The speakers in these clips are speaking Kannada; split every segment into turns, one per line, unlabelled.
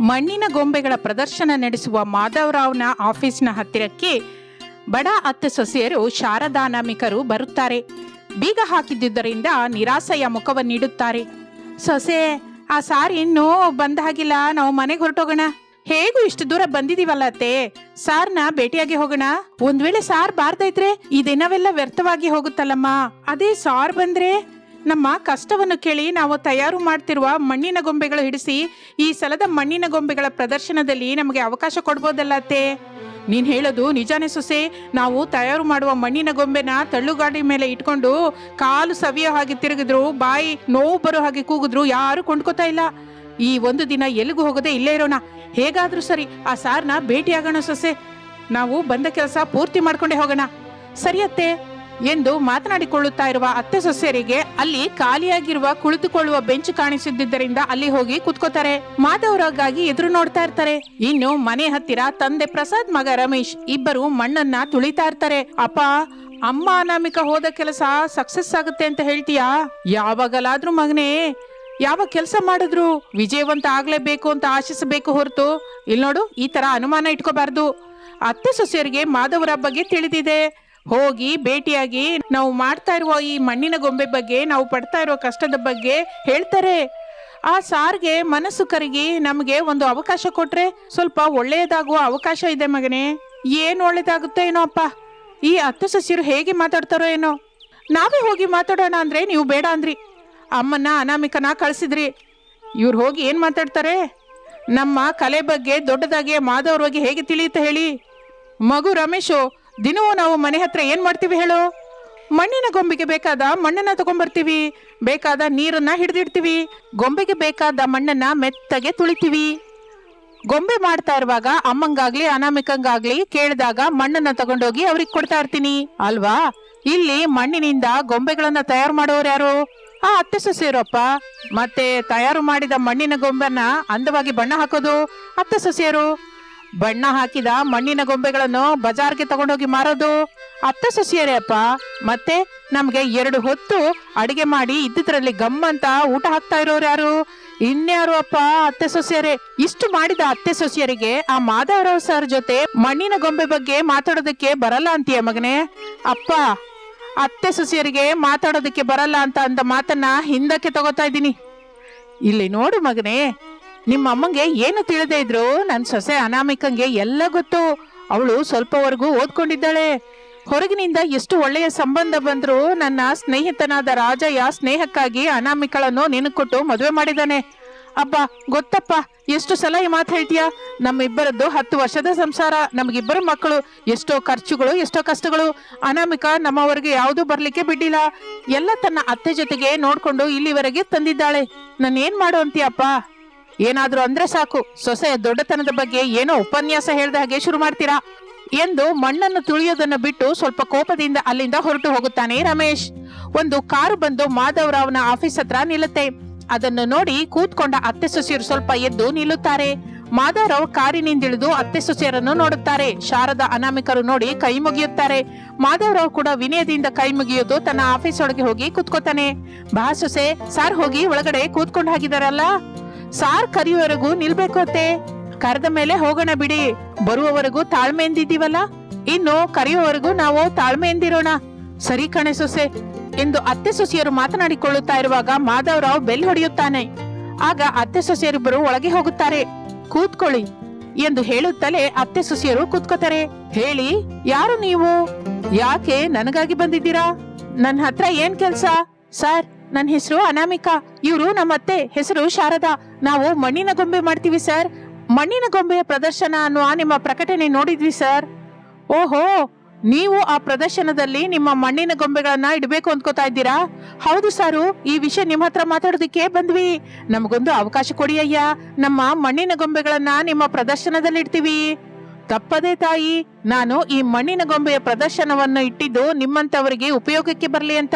ಮಣ್ಣಿನ ಗೊಂಬೆಗಳ ಪ್ರದರ್ಶನ ನಡೆಸುವ ಮಾಧವರಾವ್ನ ಆಫೀಸ್ನ ಹತ್ತಿರಕ್ಕೆ ಬಡ ಅತ್ತೆ ಸೊಸೆಯರು ಶಾರದಾನಾಮಿಕರು ಬರುತ್ತಾರೆ. ಬೀಗ ಹಾಕಿದ್ದುದರಿಂದ ನಿರಾಸೆಯ ಮುಖವನ್ನಿಡುತ್ತಾರೆ ಸೊಸೆ, ಆ ಸಾರಿ ಇನ್ನೂ ಬಂದ ಹಾಗಿಲ್ಲ, ನಾವು ಮನೆಗೆ ಹೊರಟೋಗೋಣ. ಹೇಗೂ ಇಷ್ಟು ದೂರ ಬಂದಿದೀವಲ್ಲ ಅತ್ತೆ? ಸಾರ್ನ ಭೇಟಿಯಾಗಿ ಹೋಗೋಣ. ಒಂದ್ ವೇಳೆ ಸಾರ್ ಬಾರ್ದೈತ್ರೆ ಈ ದಿನವೆಲ್ಲ ವ್ಯರ್ಥವಾಗಿ ಹೋಗುತ್ತಲ್ಲಮ್ಮ. ಅದೇ ಸಾರ್ ಬಂದ್ರೆ ನಮ್ಮ ಕಷ್ಟವನ್ನು ಕೇಳಿ ನಾವು ತಯಾರು ಮಾಡ್ತಿರುವ ಮಣ್ಣಿನ ಗೊಂಬೆಗಳು ಹಿಡಿಸಿ ಈ ಸಲದ ಮಣ್ಣಿನ ಗೊಂಬೆಗಳ ಪ್ರದರ್ಶನದಲ್ಲಿ ನಮಗೆ ಅವಕಾಶ ಕೊಡ್ಬೋದಲ್ಲ ಅತ್ತೆ? ನೀನ್ ಹೇಳೋದು ನಿಜಾನೇ ಸೊಸೆ. ನಾವು ತಯಾರು ಮಾಡುವ ಮಣ್ಣಿನ ಗೊಂಬೆನ ತಳ್ಳುಗಾಡಿ ಮೇಲೆ ಇಟ್ಕೊಂಡು ಕಾಲು ಸವಿಯೋ ಹಾಗೆ ತಿರುಗಿದ್ರು, ಬಾಯಿ ನೋವು ಬರೋ ಹಾಗೆ ಕೂಗಿದ್ರು, ಯಾರು ಕೊಂಡ್ಕೋತಾ ಇಲ್ಲ. ಈ ಒಂದು ದಿನ ಎಲ್ಲಿಗೂ ಹೋಗದೆ ಇಲ್ಲೇ ಇರೋಣ. ಹೇಗಾದ್ರೂ ಸರಿ, ಆ ಸಾರ್ನ ಭೇಟಿಯಾಗೋಣ ಸೊಸೆ. ನಾವು ಬಂದ ಕೆಲಸ ಪೂರ್ತಿ ಮಾಡ್ಕೊಂಡೇ ಹೋಗೋಣ. ಸರಿ ಅತ್ತೆ. ಎಂದು ಮಾತನಾಡಿಕೊಳ್ಳುತ್ತಾ ಇರುವ ಅತ್ತೆ ಸೊಸೆಯರಿಗೆ ಅಲ್ಲಿ ಖಾಲಿಯಾಗಿರುವ ಕುಳಿತುಕೊಳ್ಳುವ ಬೆಂಚ್ ಕಾಣಿಸಿದ್ದರಿಂದ ಅಲ್ಲಿ ಹೋಗಿ ಕುತ್ಕೋತಾರೆ. ಮಾಧವರಾಗಾಗಿ ಎದುರು ನೋಡ್ತಾ ಇರ್ತಾರೆ. ಇನ್ನು ಮನೆ ಹತ್ತಿರ ತಂದೆ ಪ್ರಸಾದ್, ಮಗ ರಮೇಶ್ ಇಬ್ಬರು ಮಣ್ಣನ್ನ ತುಳಿತಾ ಇರ್ತಾರೆ. ಅಪ್ಪ, ಅಮ್ಮ ಅನಾಮಿಕ ಹೋದ ಕೆಲಸ ಸಕ್ಸಸ್ ಆಗುತ್ತೆ ಅಂತ ಹೇಳ್ತೀಯಾ? ಯಾವಾಗಲಾದ್ರೂ ಮಗನೇ, ಯಾವ ಕೆಲಸ ಮಾಡಿದ್ರು ವಿಜಯವಂತ ಆಗ್ಲೇಬೇಕು ಅಂತ ಆಶಿಸಬೇಕು ಹೊರತು. ಇಲ್ನೋಡು ನೋಡು ಈ ತರ ಅನುಮಾನ ಇಟ್ಕೋಬಾರ್ದು. ಅತ್ತೆ ಸೊಸೆಯರಿಗೆ ಮಾಧವರ ಬಗ್ಗೆ ತಿಳಿದಿದೆ. ಹೋಗಿ ಭೇಟಿಯಾಗಿ ನಾವು ಮಾಡ್ತಾ ಇರುವ ಈ ಮಣ್ಣಿನ ಗೊಂಬೆ ಬಗ್ಗೆ, ನಾವು ಪಡ್ತಾ ಇರೋ ಕಷ್ಟದ ಬಗ್ಗೆ ಹೇಳ್ತಾರೆ. ಆ ಸಾರ್ಗೆ ಮನಸ್ಸು ಕರಗಿ ನಮಗೆ ಒಂದು ಅವಕಾಶ ಕೊಟ್ರೆ ಸ್ವಲ್ಪ ಒಳ್ಳೆಯದಾಗುವ ಅವಕಾಶ ಇದೆ ಮಗನೇ. ಏನ್ ಒಳ್ಳೇದಾಗುತ್ತೆ ಏನೋ ಅಪ್ಪ? ಈ ಹತ್ತು ಸಸ್ಯರು ಹೇಗೆ ಮಾತಾಡ್ತಾರೋ ಏನೋ? ನಾವೇ ಹೋಗಿ ಮಾತಾಡೋಣ ಅಂದ್ರೆ ನೀವು ಬೇಡ ಅಂದ್ರಿ. ಅಮ್ಮನ ಅನಾಮಿಕನ ಕಳಿಸಿದ್ರಿ. ಇವ್ರು ಹೋಗಿ ಏನು ಮಾತಾಡ್ತಾರೆ? ನಮ್ಮ ಕಲೆ ಬಗ್ಗೆ ದೊಡ್ಡದಾಗಿ ಮಾಧವ್ರ ಬಗ್ಗೆ ಹೇಗೆ ತಿಳಿಯುತ್ತೆ ಹೇಳಿ. ಮಗು ರಮೇಶು ದಿನವೂ ನಾವು ಮನೆ ಹತ್ರ ಏನ್ ಮಾಡ್ತೀವಿ ಹೇಳು? ಮಣ್ಣಿನ ಗೊಂಬೆಗೆ ಬೇಕಾದ ಮಣ್ಣನ್ನ ತಗೊಂಡ್ಬರ್ತೀವಿ ಬೇಕಾದ ನೀರನ್ನ ಹಿಡಿದಿಡ್ತೀವಿ. ಗೊಂಬೆಗೆ ಬೇಕಾದ ಮಣ್ಣನ್ನ ಮೆತ್ತಗೆ ತುಳಿತೀವಿ. ಗೊಂಬೆ ಮಾಡ್ತಾ ಇರುವಾಗ ಅಮ್ಮಂಗಾಗ್ಲಿ, ಅನಾಮಿಕಂಗಾಗ್ಲಿ ಕೇಳಿದಾಗ ಮಣ್ಣನ್ನ ತಗೊಂಡೋಗಿ ಅವ್ರಿಗೆ ಕೊಡ್ತಾ ಇರ್ತೀನಿ. ಅಲ್ವಾ? ಇಲ್ಲಿ ಮಣ್ಣಿನಿಂದ ಗೊಂಬೆಗಳನ್ನ ತಯಾರು ಮಾಡೋರು ಯಾರು? ಆ ಅತ್ತೆ ಸೊಸೆಯರಪ್ಪ ಮತ್ತೆ ತಯಾರು ಮಾಡಿದ ಮಣ್ಣಿನ ಗೊಂಬೆನ ಅಂದವಾಗಿ ಬಣ್ಣ ಹಾಕೋದು ಅತ್ತೆ ಸೊಸೆಯರು. ಬಣ್ಣ ಹಾಕಿದ ಮಣ್ಣಿನ ಗೊಂಬೆಗಳನ್ನು ಬಜಾರ್ಗೆ ತಗೊಂಡೋಗಿ ಮಾರೋದು? ಅತ್ತ ಸೊಸಿಯರೇ ಅಪ್ಪ, ಮತ್ತೆ ನಮ್ಗೆ ಎರಡು ಹೊತ್ತು ಅಡಿಗೆ ಮಾಡಿ ಇದ್ದಿದ್ರಲ್ಲಿ ಗಮ್ಮಂತ ಊಟ ಹಾಕ್ತಾ ಇರೋರು ಯಾರು? ಇನ್ಯಾರು ಅಪ್ಪ ಅತ್ತೆ ಸೊಸಿಯರೇ? ಇಷ್ಟು ಮಾಡಿದ ಅತ್ತೆ ಸೊಸಿಯರಿಗೆ ಆ ಮಾಧವರಾವ್ ಸರ್ ಜೊತೆ ಮಣ್ಣಿನ ಗೊಂಬೆ ಬಗ್ಗೆ ಮಾತಾಡೋದಕ್ಕೆ ಬರಲ್ಲ ಅಂತೀಯ ಮಗನೇ? ಅಪ್ಪ, ಅತ್ತೆ ಸೊಸಿಯರಿಗೆ ಮಾತಾಡೋದಕ್ಕೆ ಬರಲ್ಲ ಅಂತ ಅಂದ ಮಾತನ್ನ ಹಿಂದಕ್ಕೆ ತಗೋತಾ ಇದ್ದೀನಿ. ಇಲ್ಲಿ ನೋಡು ಮಗನೇ ನಿಮ್ಮ ಅಮ್ಮಂಗೆ ಏನು ತಿಳಿದೇ ಇದ್ರು? ನನ್ನ ಸೊಸೆ ಅನಾಮಿಕಂಗೆ ಎಲ್ಲ ಗೊತ್ತು. ಅವಳು ಸ್ವಲ್ಪವರೆಗೂ ಓದ್ಕೊಂಡಿದ್ದಾಳೆ. ಹೊರಗಿನಿಂದ ಎಷ್ಟು ಒಳ್ಳೆಯ ಸಂಬಂಧ ಬಂದ್ರು ನನ್ನ ಸ್ನೇಹಿತನಾದ ರಾಜಯ್ಯ ಸ್ನೇಹಕ್ಕಾಗಿ ಅನಾಮಿಕಳನ್ನು ನಿನಕೊಟ್ಟು ಮದುವೆ ಮಾಡಿದ್ದಾನೆ. ಅಬ್ಬ, ಗೊತ್ತಪ್ಪ. ಎಷ್ಟು ಸಲ ಈ ಮಾತು ಹೇಳ್ತೀಯಾ? ನಮ್ಮಿಬ್ಬರದ್ದು ಹತ್ತು ವರ್ಷದ ಸಂಸಾರ. ನಮಗಿಬ್ಬರು ಮಕ್ಕಳು. ಎಷ್ಟೋ ಖರ್ಚುಗಳು, ಎಷ್ಟೋ ಕಷ್ಟಗಳು. ಅನಾಮಿಕ ನಮ್ಮವರಿಗೆ ಯಾವುದೂ ಬರಲಿಕ್ಕೆ ಬಿಡ್ಡಿಲ್ಲ ಎಲ್ಲ ತನ್ನ ಅತ್ತೆ ಜೊತೆಗೆ ನೋಡ್ಕೊಂಡು ಇಲ್ಲಿವರೆಗೆ ತಂದಿದ್ದಾಳೆ. ನಾನು ಏನು ಮಾಡು ಏನಾದ್ರೂ ಅಂದ್ರೆ ಸಾಕು. ಸೊಸೆಯ ದೊಡ್ಡತನದ ಬಗ್ಗೆ ಏನೋ ಉಪನ್ಯಾಸ ಹೇಳ್ದ ಹಾಗೆ ಶುರು ಮಾಡ್ತೀರಾ? ಎಂದು ಮಣ್ಣನ್ನು ತುಳಿಯೋದನ್ನ ಬಿಟ್ಟು ಸ್ವಲ್ಪ ಕೋಪದಿಂದ ಅಲ್ಲಿಂದ ಹೊರಟು ಹೋಗುತ್ತಾನೆ ರಮೇಶ್. ಒಂದು ಕಾರು ಬಂದು ಮಾಧವರಾವ್ನ ಆಫೀಸ್ ಹತ್ರ ನಿಲ್ಲುತ್ತೆ. ಅದನ್ನು ನೋಡಿ ಕೂತ್ಕೊಂಡ ಅತ್ತೆ ಸೊಸೆಯರು ಸ್ವಲ್ಪ ಎದ್ದು ನಿಲ್ಲುತ್ತಾರೆ. ಮಾಧವರಾವ್ ಕಾರಿನಿಂದಿಳಿದು ಅತ್ತೆ ಸೊಸೆಯರನ್ನು ನೋಡುತ್ತಾರೆ. ಶಾರದಾ ಅನಾಮಿಕರು ನೋಡಿ ಕೈ ಮುಗಿಯುತ್ತಾರೆ. ಮಾಧವರಾವ್ ಕೂಡ ವಿನಯದಿಂದ ಕೈ ಮುಗಿಯೋದು ತನ್ನ ಆಫೀಸ್ ಒಳಗೆ ಹೋಗಿ ಕೂತ್ಕೋತಾನೆ. ಬಾ ಸೊಸೆ, ಸಾರ್ ಹೋಗಿ ಒಳಗಡೆ ಕೂತ್ಕೊಂಡು ಹಾಕಿದಾರಲ್ಲ ಸಾರ್ ಕರೆಯುವವರೆಗೂ ನಿಲ್ಬೇಕು ಅತ್ತೆ. ಕರೆದ ಮೇಲೆ ಹೋಗೋಣ ಬಿಡಿ. ಬರುವವರೆಗೂ ತಾಳ್ಮೆಯಿಂದಿದ್ದೀವಲ್ಲ? ಇನ್ನು ಕರೆಯುವವರೆಗೂ ನಾವು ತಾಳ್ಮೆಯಿಂದಿರೋಣ. ಸರಿ ಕಣೆ ಸೊಸೆ. ಎಂದು ಅತ್ತೆ ಸೊಸೆಯರು ಮಾತನಾಡಿಕೊಳ್ಳುತ್ತಾ ಇರುವಾಗ ಮಾಧವರಾವ್ ಬೆಲ್ ಹೊಡೆಯುತ್ತಾನೆ. ಆಗ ಅತ್ತೆ ಸೊಸೆಯರಿಬ್ಬರು ಒಳಗೆ ಹೋಗುತ್ತಾರೆ. ಕೂತ್ಕೊಳ್ಳಿ. ಎಂದು ಹೇಳುತ್ತಲೇ ಅತ್ತೆ ಸೊಸೆಯರು ಕೂತ್ಕೋತಾರೆ. ಹೇಳಿ, ಯಾರು ನೀವು? ಯಾಕೆ ನನಗಾಗಿ ಬಂದಿದ್ದೀರಾ? ನನ್ನ ಹತ್ರ ಏನ್ ಕೆಲ್ಸ? ಸರ್, ನನ್ನ ಹೆಸರು ಅನಾಮಿಕಾ. ಇವರು ನಮ್ಮ ಅತ್ತೆ ಹೆಸರು ಶಾರದಾ. ನಾವು ಮಣ್ಣಿನ ಗೊಂಬೆ ಮಾಡ್ತೀವಿ ಸರ್ ಮಣ್ಣಿನ ಗೊಂಬೆಯ ಪ್ರದರ್ಶನ ಅನ್ನುವ ನಿಮ್ಮ ಪ್ರಕಟಣೆ ನೋಡಿದ್ವಿ ಸರ್ ಓಹೋ, ನೀವು ಆ ಪ್ರದರ್ಶನದಲ್ಲಿ ನಿಮ್ಮ ಮಣ್ಣಿನ ಗೊಂಬೆಗಳನ್ನ ಇಡಬೇಕು ಅಂದ್ಕೋತಾ ಇದ್ದೀರಾ? ಹೌದು ಸಾರು ಈ ವಿಷಯ ನಿಮ್ಮ ಹತ್ರ ಮಾತಾಡೋದಕ್ಕೆ ಬಂದ್ವಿ. ನಮಗೊಂದು ಅವಕಾಶ ಕೊಡಿ, ಅಯ್ಯ. ನಮ್ಮ ಮಣ್ಣಿನ ಗೊಂಬೆಗಳನ್ನ ನಿಮ್ಮ ಪ್ರದರ್ಶನದಲ್ಲಿ ಇಡ್ತೀವಿ ತಪ್ಪದೇ ತಾಯಿ. ನಾನು ಈ ಮಣ್ಣಿನ ಗೊಂಬೆಯ ಪ್ರದರ್ಶನವನ್ನು ಇಟ್ಟಿದ್ದು ನಿಮ್ಮಂತವರಿಗೆ ಉಪಯೋಗಕ್ಕೆ ಬರಲಿ ಅಂತ.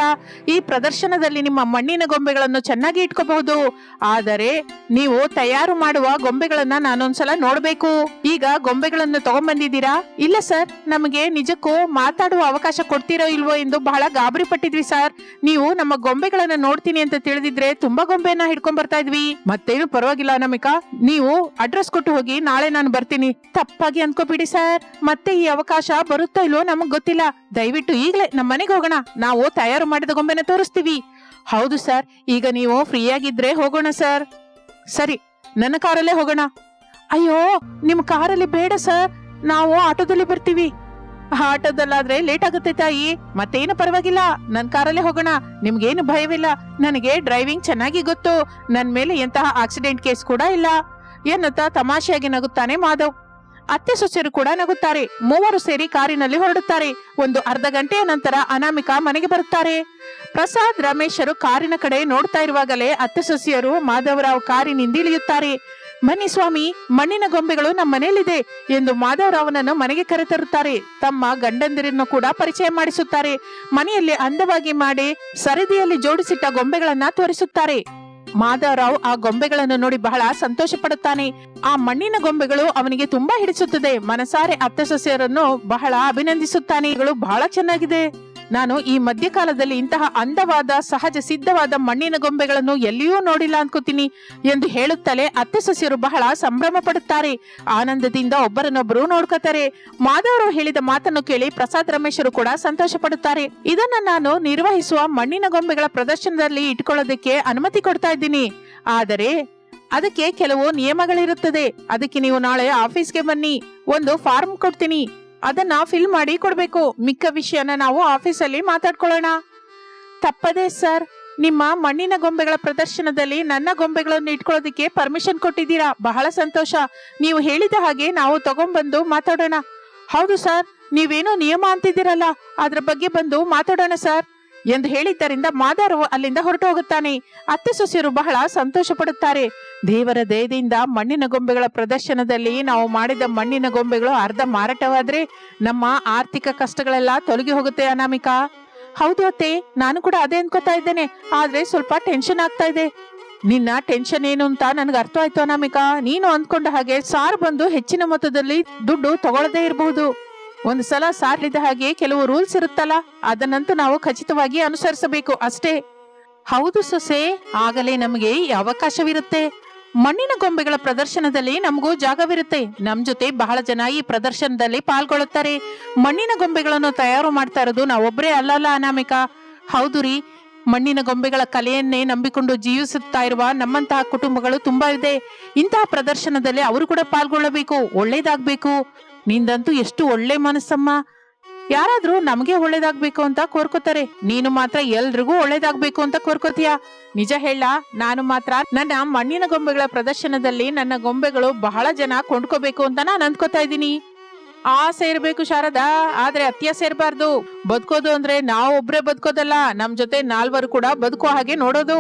ಈ ಪ್ರದರ್ಶನದಲ್ಲಿ ನಿಮ್ಮ ಮಣ್ಣಿನ ಗೊಂಬೆಗಳನ್ನು ಚೆನ್ನಾಗಿ ಇಟ್ಕೋಬಹುದು. ಆದರೆ ನೀವು ತಯಾರು ಮಾಡುವ ಗೊಂಬೆಗಳನ್ನ ನಾನೊಂದ್ಸಲ ನೋಡ್ಬೇಕು. ಈಗ ಗೊಂಬೆಗಳನ್ನು ತಗೊಂಡ್ಬಂದಿದ್ದೀರಾ? ಇಲ್ಲ ಸರ್, ನಮಗೆ ನಿಜಕ್ಕೂ ಮಾತಾಡುವ ಅವಕಾಶ ಕೊಡ್ತೀರೋ ಇಲ್ವೋ ಎಂದು ಬಹಳ ಗಾಬರಿ ಪಟ್ಟಿದ್ವಿ ಸರ್. ನೀವು ನಮ್ಮ ಗೊಂಬೆಗಳನ್ನ ನೋಡ್ತೀನಿ ಅಂತ ತಿಳಿದಿದ್ರೆ ತುಂಬಾ ಗೊಂಬೆನ ಹಿಡ್ಕೊಂಡ್ ಬರ್ತಾ ಇದ್ವಿ. ಮತ್ತೇನು ಪರವಾಗಿಲ್ಲ ನಮಿಕಾ ನೀವು ಅಡ್ರೆಸ್ ಕೊಟ್ಟು ಹೋಗಿ ನಾಳೆ ನಾನು ಬರ್ತೀನಿ. ತಪ್ಪಾಗಿ ಅನ್ಕೋಬಿಡಿ ಸರ್. ಮತ್ತೆ ಈ ಅವಕಾಶ ಬರುತ್ತೋ ಇಲ್ವೋ ನಮಗ್ ಗೊತ್ತಿಲ್ಲ. ದಯವಿಟ್ಟು ಈಗಲೇ ನಮ್ಮ ಮನೆಗೆ ಹೋಗೋಣ. ನಾವು ತಯಾರು ಮಾಡಿದ ಗೊಂಬೆನ ತೋರಿಸ್ತೀವಿ. ಹೌದು ಸರ್. ಈಗ ನೀವು ಫ್ರೀ ಆಗಿದ್ರೆ ಹೋಗೋಣ ಸರ್. ಸರಿ, ನನ್ನ ಕಾರಲ್ಲೇ ಹೋಗೋಣ. ಅಯ್ಯೋ, ನಿಮ್ ಕಾರಲ್ಲಿ ಬೇಡ ಸರ್. ನಾವು ಆಟೋದಲ್ಲಿ ಬರ್ತೀವಿ. ಆಟೋದಲ್ಲಾದ್ರೆ ಲೇಟ್ ಆಗುತ್ತೆ ತಾಯಿ. ಮತ್ತೇನು ಪರವಾಗಿಲ್ಲ. ನನ್ ಕಾರಲ್ಲೇ ಹೋಗೋಣ. ನಿಮ್ಗೇನು ಭಯವಿಲ್ಲ. ನನಗೆ ಡ್ರೈವಿಂಗ್ ಚೆನ್ನಾಗಿ ಗೊತ್ತು. ನನ್ ಮೇಲೆ ಎಂತಹ ಆಕ್ಸಿಡೆಂಟ್ ಕೇಸ್ ಕೂಡ ಇಲ್ಲ. ಎನ್ನುತ್ತಾ ತಮಾಷೆಯಾಗಿ ನಗುತ್ತಾನೆ ಮಾಧವ್. ಅತ್ತೆ ಸೊಸೆಯರು ಕೂಡ ನಗುತ್ತಾರೆ. ಮೂವರು ಸೇರಿ ಕಾರಿನಲ್ಲಿ ಹೊರಡುತ್ತಾರೆ. ಒಂದು ಅರ್ಧ ಗಂಟೆಯ ನಂತರ ಅನಾಮಿಕಾ ಮನೆಗೆ ಬರುತ್ತಾರೆ. ಪ್ರಸಾದ್ ರಮೇಶರು ಕಾರಿನ ಕಡೆ ನೋಡ್ತಾ ಇರುವಾಗಲೇ ಅತ್ತೆ ಸೊಸೆಯರು ಮಾಧವರಾವ್ ಕಾರಿನಿಂದ ಇಳಿಯುತ್ತಾರೆ. ಬನ್ನಿ ಸ್ವಾಮಿ, ಮಣ್ಣಿನ ಗೊಂಬೆಗಳು ನಮ್ಮ ಮನೆಯಲ್ಲಿದೆ ಎಂದು ಮಾಧವರಾವ್ನನ್ನು ಮನೆಗೆ ಕರೆತರುತ್ತಾರೆ. ತಮ್ಮ ಗಂಡಂದಿರನ್ನು ಕೂಡ ಪರಿಚಯ ಮಾಡಿಸುತ್ತಾರೆ. ಮನೆಯಲ್ಲಿ ಅಂದವಾಗಿ ಮಾಡಿ ಸರದಿಯಲ್ಲಿ ಜೋಡಿಸಿಟ್ಟ ಗೊಂಬೆಗಳನ್ನ ತೋರಿಸುತ್ತಾರೆ. ಮಾಧವರಾವ್ ಆ ಗೊಂಬೆಗಳನ್ನು ನೋಡಿ ಬಹಳ ಸಂತೋಷ ಆ ಮಣ್ಣಿನ ಗೊಂಬೆಗಳು ಅವನಿಗೆ ತುಂಬಾ ಹಿಡಿಸುತ್ತದೆ. ಮನಸಾರೆ ಅತ್ತ ಬಹಳ ಅಭಿನಂದಿಸುತ್ತಾನೆ. ಬಹಳ ಚೆನ್ನಾಗಿದೆ. ನಾನು ಈ ಮಧ್ಯಕಾಲದಲ್ಲಿ ಇಂತಹ ಅಂದವಾದ, ಸಹಜ, ಸಿದ್ಧವಾದ ಮಣ್ಣಿನ ಗೊಂಬೆಗಳನ್ನು ಎಲ್ಲಿಯೂ ನೋಡಿಲ್ಲ ಅನ್ಕೋತೀನಿ ಎಂದು ಹೇಳುತ್ತಲೇ ಅತ್ತೆ ಸೊಸೆಯರು ಬಹಳ ಸಂಭ್ರಮ ಪಡುತ್ತಾರೆ. ಆನಂದದಿಂದ ಒಬ್ಬರನ್ನೊಬ್ಬರು ನೋಡ್ಕೋತಾರೆ. ಮಾಧವರು ಹೇಳಿದ ಮಾತನ್ನು ಕೇಳಿ ಪ್ರಸಾದ್ ರಮೇಶರು ಕೂಡ ಸಂತೋಷ ಪಡುತ್ತಾರೆ. ಇದನ್ನ ನಾನು ನಿರ್ವಹಿಸುವ ಮಣ್ಣಿನ ಗೊಂಬೆಗಳ ಪ್ರದರ್ಶನದಲ್ಲಿ ಇಟ್ಕೊಳ್ಳೋದಕ್ಕೆ ಅನುಮತಿ ಕೊಡ್ತಾ ಇದ್ದೀನಿ. ಆದರೆ ಅದಕ್ಕೆ ಕೆಲವು ನಿಯಮಗಳಿರುತ್ತದೆ. ಅದಕ್ಕೆ ನೀವು ನಾಳೆ ಆಫೀಸ್ಗೆ ಬನ್ನಿ. ಒಂದು ಫಾರ್ಮ್ ಕೊಡ್ತೀನಿ. ಅದನ್ನ ಫಿಲ್ ಮಾಡಿ ಕೊಡ್ಬೇಕು. ಮಿಕ್ಕ ವಿಷಯನ ನಾವು ಆಫೀಸಲ್ಲಿ ಮಾತಾಡ್ಕೊಳ್ಳೋಣ. ತಪ್ಪದೇ ಸರ್ ನಿಮ್ಮ ಮಣ್ಣಿನ ಗೊಂಬೆಗಳ ಪ್ರದರ್ಶನದಲ್ಲಿ ನನ್ನ ಗೊಂಬೆಗಳನ್ನು ಇಟ್ಕೊಳ್ಳೋದಕ್ಕೆ ಪರ್ಮಿಷನ್ ಕೊಟ್ಟಿದ್ದೀರಾ? ಬಹಳ ಸಂತೋಷ. ನೀವು ಹೇಳಿದ ಹಾಗೆ ನಾವು ತಗೊಂಡ್ಬಂದು ಮಾತಾಡೋಣ. ಹೌದು ಸರ್ ನೀವೇನೋ ನಿಯಮ ಅಂತಿದ್ದೀರಲ್ಲ, ಅದ್ರ ಬಗ್ಗೆ ಬಂದು ಮಾತಾಡೋಣ ಸರ್ ಎಂದು ಹೇಳಿದ್ದರಿಂದ ಮಾದಾರವು ಅಲ್ಲಿಂದ ಹೊರಟು ಹೋಗುತ್ತಾನೆ. ಅತ್ತೆ ಸೊಸೆಯರು ಬಹಳ ಸಂತೋಷ ಪಡುತ್ತಾರೆ ದೇವರ ದಯದಿಂದ ಮಣ್ಣಿನ ಗೊಂಬೆಗಳ ಪ್ರದರ್ಶನದಲ್ಲಿ ನಾವು ಮಾಡಿದ ಮಣ್ಣಿನ ಗೊಂಬೆಗಳು ಅರ್ಧ ಮಾರಾಟವಾದ್ರೆ ನಮ್ಮ ಆರ್ಥಿಕ ಕಷ್ಟಗಳೆಲ್ಲ ತೊಲಗಿ ಹೋಗುತ್ತೆ ಅನಾಮಿಕಾ. ಹೌದು ಅತ್ತೆ, ನಾನು ಕೂಡ ಅದೇ ಅನ್ಕೋತಾ ಇದ್ದೇನೆ. ಆದ್ರೆ ಸ್ವಲ್ಪ ಟೆನ್ಷನ್ ಆಗ್ತಾ ಇದೆ. ನಿನ್ನ ಟೆನ್ಷನ್ ಏನು ಅಂತ ನನಗೆ ಅರ್ಥ ಆಯ್ತು ಅನಾಮಿಕಾ. ನೀನು ಅಂದ್ಕೊಂಡ ಹಾಗೆ ಸಾರ್ ಬಂದು ಹೆಚ್ಚಿನ ಮೊತ್ತದಲ್ಲಿ ದುಡ್ಡು ತಗೊಳ್ಳದೇ ಇರಬಹುದು. ಒಂದು ಸಲ ಸಾರಿದ ಹಾಗೆ ಕೆಲವು ರೂಲ್ಸ್ ಇರುತ್ತಲ್ಲ, ಅದನ್ನಂತೂ ನಾವು ಖಚಿತವಾಗಿ ಅನುಸರಿಸಬೇಕು ಅಷ್ಟೇ. ಹೌದು ಸೊಸೆ, ಆಗಲೇ ನಮಗೆ ಈ ಅವಕಾಶವಿರುತ್ತೆ. ಮಣ್ಣಿನ ಗೊಂಬೆಗಳ ಪ್ರದರ್ಶನದಲ್ಲಿ ನಮಗೂ ಜಾಗವಿರುತ್ತೆ. ನಮ್ ಜೊತೆ ಬಹಳ ಜನ ಈ ಪ್ರದರ್ಶನದಲ್ಲಿ ಪಾಲ್ಗೊಳ್ಳುತ್ತಾರೆ. ಮಣ್ಣಿನ ಗೊಂಬೆಗಳನ್ನು ತಯಾರು ಮಾಡ್ತಾ ಇರೋದು ನಾವೊಬ್ಬರೇ ಅಲ್ಲಲ್ಲ ಅನಾಮಿಕಾ. ಹೌದು ರೀ, ಮಣ್ಣಿನ ಗೊಂಬೆಗಳ ಕಲೆಯನ್ನೇ ನಂಬಿಕೊಂಡು ಜೀವಿಸುತ್ತಾ ಇರುವ ನಮ್ಮಂತಹ ಕುಟುಂಬಗಳು ತುಂಬಾ ಇದೆ. ಇಂತಹ ಪ್ರದರ್ಶನದಲ್ಲಿ ಅವರು ಕೂಡ ಪಾಲ್ಗೊಳ್ಳಬೇಕು, ಒಳ್ಳೇದಾಗ್ಬೇಕು. ನಿಂದಂತೂ ಎಷ್ಟು ಒಳ್ಳೆ ಮನಸ್ಸಮ್ಮ. ಯಾರಾದ್ರೂ ನಮಗೆ ಒಳ್ಳೇದಾಗ್ಬೇಕು ಅಂತ ಕೋರ್ಕೋತಾರೆ. ನೀನು ಮಾತ್ರ ಎಲ್ರಿಗೂ ಒಳ್ಳೇದಾಗ್ಬೇಕು ಅಂತ ಕೋರ್ಕೋತೀಯ? ನಿಜ ಹೇಳ, ನಾನು ಮಾತ್ರ ನನ್ನ ಮಣ್ಣಿನ ಗೊಂಬೆಗಳ ಪ್ರದರ್ಶನದಲ್ಲಿ ನನ್ನ ಗೊಂಬೆಗಳು ಬಹಳ ಜನ ಕೊಂಡ್ಕೋಬೇಕು ಅಂತ ನಾನು ಅಂದ್ಕೋತಾ ಇದ್ದೀನಿ. ಆಸೆ ಇರ್ಬೇಕು ಶಾರದಾ, ಆದ್ರೆ ಅತ್ಯಾಸೆ ಇರಬಾರ್ದು. ಬದುಕೋದು ಅಂದ್ರೆ ನಾವು ಒಬ್ರೇ ಬದುಕೋದಲ್ಲ, ನಮ್ ಜೊತೆ ನಾಲ್ವರು ಕೂಡ ಬದುಕೋ ಹಾಗೆ ನೋಡೋದು.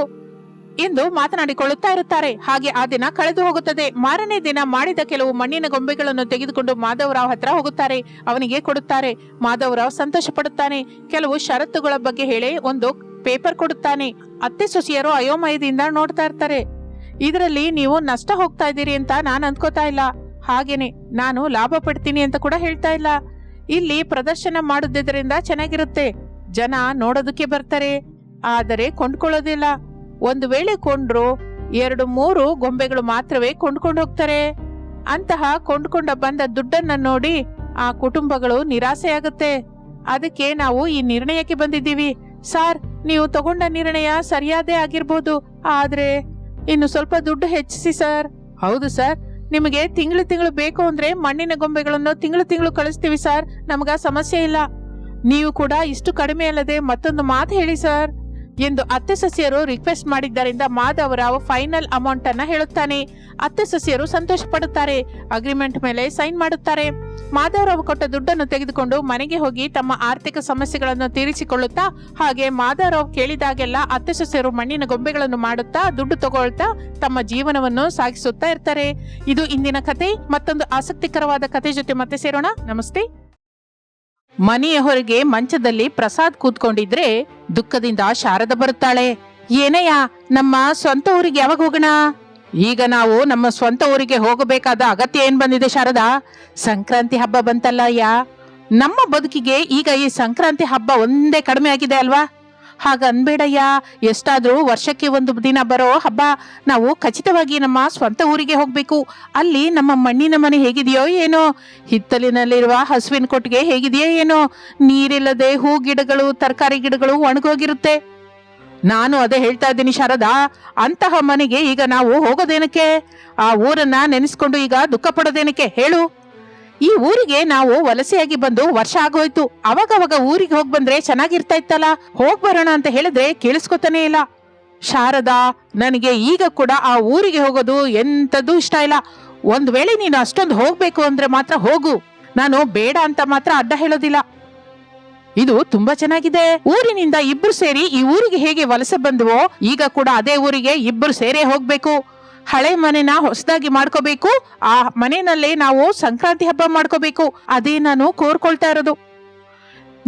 ಎಂದು ಮಾತನಾಡಿಕೊಳ್ಳುತ್ತಾ ಇರುತ್ತಾರೆ. ಹಾಗೆ ಆ ದಿನ ಕಳೆದು ಹೋಗುತ್ತದೆ. ಮಾರನೇ ದಿನ ಮಾಡಿದ ಕೆಲವು ಮಣ್ಣಿನ ಗೊಂಬೆಗಳನ್ನು ತೆಗೆದುಕೊಂಡು ಮಾಧವರಾವ್ ಹತ್ರ ಹೋಗುತ್ತಾರೆ. ಅವನಿಗೆ ಕೊಡುತ್ತಾರೆ. ಮಾಧವರಾವ್ ಸಂತೋಷ ಪಡುತ್ತಾನೆ ಕೆಲವು ಷರತ್ತುಗಳ ಬಗ್ಗೆ ಹೇಳಿ ಒಂದು ಪೇಪರ್ ಕೊಡುತ್ತಾನೆ. ಅತ್ತೆ ಸೊಸಿಯರು ಅಯೋಮಯದಿಂದ ನೋಡ್ತಾ ಇರ್ತಾರೆ. ಇದರಲ್ಲಿ ನೀವು ನಷ್ಟ ಹೋಗ್ತಾ ಇದ್ದೀರಿ ಅಂತ ನಾನು ಅಂದ್ಕೋತಾ ಇಲ್ಲ. ಹಾಗೇನೆ, ನಾನು ಲಾಭ ಪಡ್ತೀನಿ ಅಂತ ಕೂಡ ಹೇಳ್ತಾ ಇಲ್ಲ. ಇಲ್ಲಿ ಪ್ರದರ್ಶನ ಮಾಡುವುದರಿಂದ ಚೆನ್ನಾಗಿರುತ್ತೆ. ಜನ ನೋಡೋದಕ್ಕೆ ಬರ್ತಾರೆ. ಆದರೆ ಕೊಂಡ್ಕೊಳ್ಳೋದಿಲ್ಲ. ಒಂದು ವೇಳೆ ಕೊಂಡ್ರು, ಎರಡು, ಮೂರು ಗೊಂಬೆಗಳು ಮಾತ್ರವೇ ಕೊಂಡ್ಕೊಂಡು ಹೋಗ್ತಾರೆ. ಅಂತಹ ಕೊಂಡ್ಕೊಂಡ ಬಂದ ದುಡ್ಡನ್ನ ನೋಡಿ ಆ ಕುಟುಂಬಗಳು ನಿರಾಸೆಯಾಗುತ್ತೆ. ಅದಕ್ಕೆ ನಾವು ಈ ನಿರ್ಣಯಕ್ಕೆ ಬಂದಿದ್ದೀವಿ. ಸಾರ್, ನೀವು ತಗೊಂಡ ನಿರ್ಣಯ ಸರಿಯಾದೇ ಆಗಿರ್ಬೋದು. ಆದ್ರೆ, ಇನ್ನು ಸ್ವಲ್ಪ ದುಡ್ಡು ಹೆಚ್ಚಿಸಿ ಸರ್. ಹೌದು ಸರ್. ನಿಮಗೆ ತಿಂಗಳು ತಿಂಗಳು ಬೇಕು ಅಂದ್ರೆ ಮಣ್ಣಿನ ಗೊಂಬೆಗಳನ್ನು ತಿಂಗಳು ತಿಂಗಳು ಕಳಿಸ್ತೀವಿ ಸರ್. ನಮಗ ಸಮಸ್ಯೆ ಇಲ್ಲ. ನೀವು ಕೂಡ ಇಷ್ಟು ಕಡಿಮೆ ಅಲ್ಲದೆ ಮತ್ತೊಂದು ಮಾತು ಹೇಳಿ ಸರ್. ಎಂದು ಅತ್ತೆ ಸಸ್ಯರು ರಿಕ್ವೆಸ್ಟ್ ಮಾಡಿದ್ದರಿಂದ ಮಾಧವರಾವ್ ಫೈನಲ್ ಅಮೌಂಟ್ ಅನ್ನ ಹೇಳುತ್ತಾನೆ. ಅತ್ತೆ ಸಸ್ಯರು ಸಂತೋಷ ಪಡುತ್ತಾರೆ. ಅಗ್ರಿಮೆಂಟ್ ಮೇಲೆ ಸೈನ್ ಮಾಡುತ್ತಾರೆ. ಮಾಧವರಾವ್ ಕೊಟ್ಟ ದುಡ್ಡನ್ನು ತೆಗೆದುಕೊಂಡು ಮನೆಗೆ ಹೋಗಿ ತಮ್ಮ ಆರ್ಥಿಕ ಸಮಸ್ಯೆಗಳನ್ನು ತೀರಿಸಿಕೊಳ್ಳುತ್ತಾ ಹಾಗೆ ಮಾಧವರಾವ್ ಕೇಳಿದಾಗೆಲ್ಲ ಅತ್ತೆ ಸಸ್ಯರು ಮಣ್ಣಿನ ಗೊಂಬೆಗಳನ್ನು ಮಾಡುತ್ತಾ ದುಡ್ಡು ತಗೊಳ್ತಾ ತಮ್ಮ ಜೀವನವನ್ನು ಸಾಗಿಸುತ್ತಾ ಇರ್ತಾರೆ. ಇದು ಇಂದಿನ ಕತೆ. ಮತ್ತೊಂದು ಆಸಕ್ತಿಕರವಾದ ಕತೆ ಜೊತೆ ಮತ್ತೆ ಸೇರೋಣ. ನಮಸ್ತೆ. ಮನೆಯ ಹೊರಗೆ ಮಂಚದಲ್ಲಿ ಪ್ರಸಾದ್ ಕೂತ್ಕೊಂಡಿದ್ರೆ ದುಃಖದಿಂದ ಶಾರದ ಬರುತ್ತಾಳೆ. ಏನಯ್ಯ ನಮ್ಮ ಸ್ವಂತ ಊರಿಗೆ ಯಾವಾಗ ಹೋಗೋಣ? ಈಗ ನಾವು ನಮ್ಮ ಸ್ವಂತ ಊರಿಗೆ ಹೋಗಬೇಕಾದ ಅಗತ್ಯ ಏನ್ ಬಂದಿದೆ ಶಾರದಾ? ಸಂಕ್ರಾಂತಿ ಹಬ್ಬ ಬಂತಲ್ಲ ಅಯ್ಯ. ನಮ್ಮ ಬದುಕಿಗೆ ಈಗ ಈ ಸಂಕ್ರಾಂತಿ ಹಬ್ಬ ಒಂದೇ ಕಡಿಮೆ ಆಗಿದೆ ಅಲ್ವಾ? ಹಾಗ ಎಷ್ಟಾದರೂ ಎಷ್ಟಾದ್ರೂ ವರ್ಷಕ್ಕೆ ಒಂದು ದಿನ ಬರೋ ಹಬ್ಬ ನಾವು ಖಚಿತವಾಗಿ ನಮ್ಮ ಸ್ವಂತ ಊರಿಗೆ ಹೋಗಬೇಕು. ಅಲ್ಲಿ ನಮ್ಮ ಮಣ್ಣಿನ ಮನೆ ಹೇಗಿದೆಯೋ ಏನೋ, ಹಿತ್ತಲಿನಲ್ಲಿರುವ ಹಸುವಿನ ಕೊಟ್ಟಿಗೆ ಹೇಗಿದೆಯೋ ಏನೋ, ನೀರಿಲ್ಲದೆ ಹೂ ಗಿಡಗಳು, ತರಕಾರಿ ಗಿಡಗಳು ಒಣಗೋಗಿರುತ್ತೆ. ನಾನು ಅದೇ ಹೇಳ್ತಾ ಇದ್ದೀನಿ ಶಾರದಾ, ಅಂತಹ ಮನೆಗೆ ಈಗ ನಾವು ಹೋಗೋದೇನಕ್ಕೆ? ಆ ಊರನ್ನ ನೆನೆಸ್ಕೊಂಡು ಈಗ ದುಃಖ ಪಡೋದೇನಕ್ಕೆ? ಹೇಳು. ಈ ಊರಿಗೆ ನಾವು ವಲಸೆಯಾಗಿ ಬಂದು ವರ್ಷ ಆಗೋಯ್ತು. ಅವಾಗವಾಗ ಊರಿಗೆ ಹೋಗ್ ಬಂದ್ರೆ ಚೆನ್ನಾಗಿರ್ತಾ ಇತ್ತಲ್ಲ? ಹೋಗ್ ಬರೋಣ ಅಂತ ಹೇಳಿದ್ರೆ ಕೇಳಿಸ್ಕೊತಾನೆ ಇಲ್ಲ. ಶಾರದಾ, ನನಗೆ ಈಗ ಕೂಡ ಆ ಊರಿಗೆ ಹೋಗೋದು ಎಂತದ್ದು ಇಷ್ಟ ಇಲ್ಲ. ಒಂದ್ ವೇಳೆ ನೀನು ಅಷ್ಟೊಂದು ಹೋಗ್ಬೇಕು ಅಂದ್ರೆ ಮಾತ್ರ ಹೋಗು. ನಾನು ಬೇಡ ಅಂತ ಮಾತ್ರ ಅಡ್ಡ ಹೇಳೋದಿಲ್ಲ. ಇದು ತುಂಬಾ ಚೆನ್ನಾಗಿದೆ. ಊರಿನಿಂದ ಇಬ್ರು ಸೇರಿ ಈ ಊರಿಗೆ ಹೇಗೆ ವಲಸೆ ಬಂದವೋ, ಈಗ ಕೂಡ ಅದೇ ಊರಿಗೆ ಇಬ್ರು ಸೇರೇ ಹೋಗ್ಬೇಕು. ಹಳೆ ಮನೆನ ಹೊಸದಾಗಿ ಮಾಡ್ಕೋಬೇಕು, ಆ ಮನೆಯಲ್ಲೇ ನಾವು ಸಂಕ್ರಾಂತಿ ಹಬ್ಬ ಮಾಡ್ಕೋಬೇಕು. ಅದೇ ನಾನು ಕೋರ್ಕೊಳ್ತಾ ಇರೋದು.